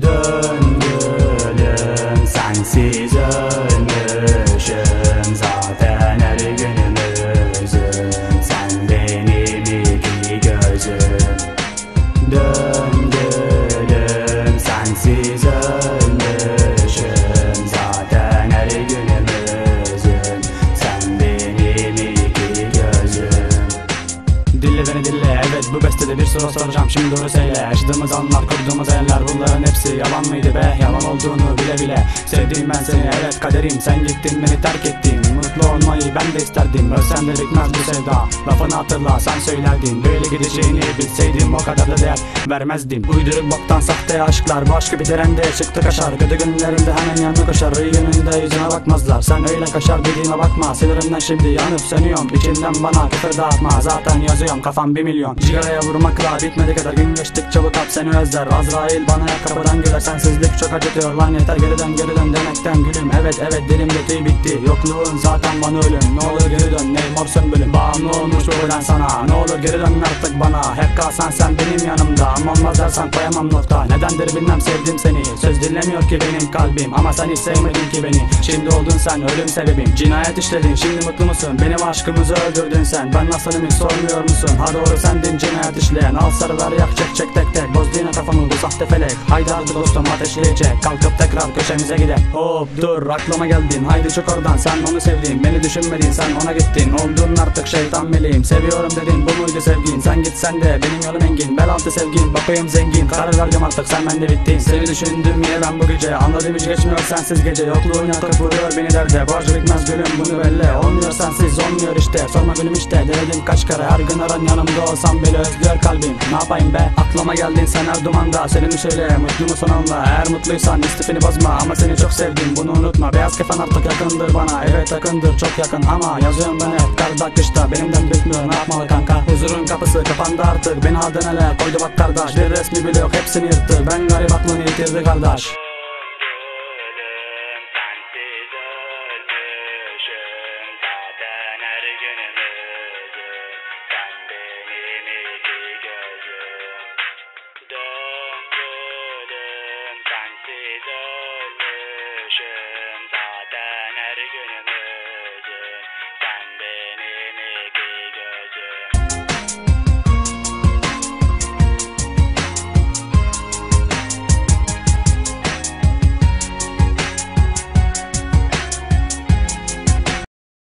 gülüm sensiz ölmüşüm. Zaten her günümüzüm bestede bir soru soracağım şimdi doğru söyle. Yaşadığımız anlar kurduğumuz hayaller bunların hepsi yalan mıydı be? Yalan olduğunu bile bile. Sevdiğim ben seni evet kaderim. Sen gittin beni terk ettin Mutlu ben de isterdim. Ölsen de bitmez bu sevda. Lafını hatırla sen söylerdin. Böyle gideceğini bilseydim o kadar da değer vermezdim. Uydurup boktan sahte aşklar Bu aşkı bitiren de çıktı kaşar. Kötü günlerinde hemen yanına koşar İyi gününde yüzüne bakmazlar. Sen öyle kaşar dediğime bakma Sinirimden şimdi yanıp sönüyorum. İçinden bana küfür dağıtma Zaten yazıyorum kafam bir milyon. Cigaraya vurmakla bitmedi kadar gün geçtikçe bu kalp seni özler. Azrail bana yak kapıdan güler Sensizlik çok acıtıyor. Lan yeter geriden geri dön demekten gülüm. Evet evet dilimde tüy bitti. Yokluğun zaten bana ölüm Ne olur geri dön. Ney mor sömbülüm Bağımlı olmuş bu sana. Ne olur geri dön artık bana. Hep kalsan sen benim yanımda. Ama olmaz dersen koyamam nokta. Nedendir bilmem sevdim seni. Söz dinlemiyor ki benim kalbim. Ama sen hiç sevmedin ki beni. Şimdi oldun sen ölüm sebebim. Cinayet işledin şimdi mutlu musun? Benim aşkımızı öldürdün sen. Ben nasılım hiç sormuyor musun? Ha doğru sendin cinayet işleyen. Al sarılar yak çek çek tek tek. Boz yine kafamı bu sahte felek Haydi hadi dostum ateşleyecek Kalkıp tekrar köşemize gidelim Hop dur aklıma geldin. Haydi çık oradan sen onu sevdin Beni düşünmedin sen ona gittin. Oldun artık şeytan meleğim Seviyorum dedin bu muydu sevgin? Sen git sen de benim yolum engin. Bel altı sevgin bakayım zengin. Karar verdim artık sen bende bittin. Seni düşündüm yine ben bu gece? Anladım hiç geçmiyor sensiz gece. Yokluğun yakıp vuruyor beni derde. Borcu bitmez gülüm bunu belli. Olmuyor sensiz olmuyor işte. Sorma gülüm işte denedim kaç kere. Her gün aran yanımda olsam bile özlüyor kalbim. Ne yapayım be? Aklıma geldin sen her dumanda. Senin söyle mutlu musun onunla Eğer mutluysan istifini bozma. Ama seni çok sevdim bunu unutma. Beyaz kefen artık yakındır bana. Evet yakındır yıllardır çok yakın ama Yazıyorum ben hep. Kalp akışta benimden bitmiyor ne yapmalı kanka? Huzurun kapısı kapandı artık. Beni adına koydu bak kardeş. Bir resmi bile yok. Hepsini yırttı. Ben garip aklını yitirdi kardeş. Ölüm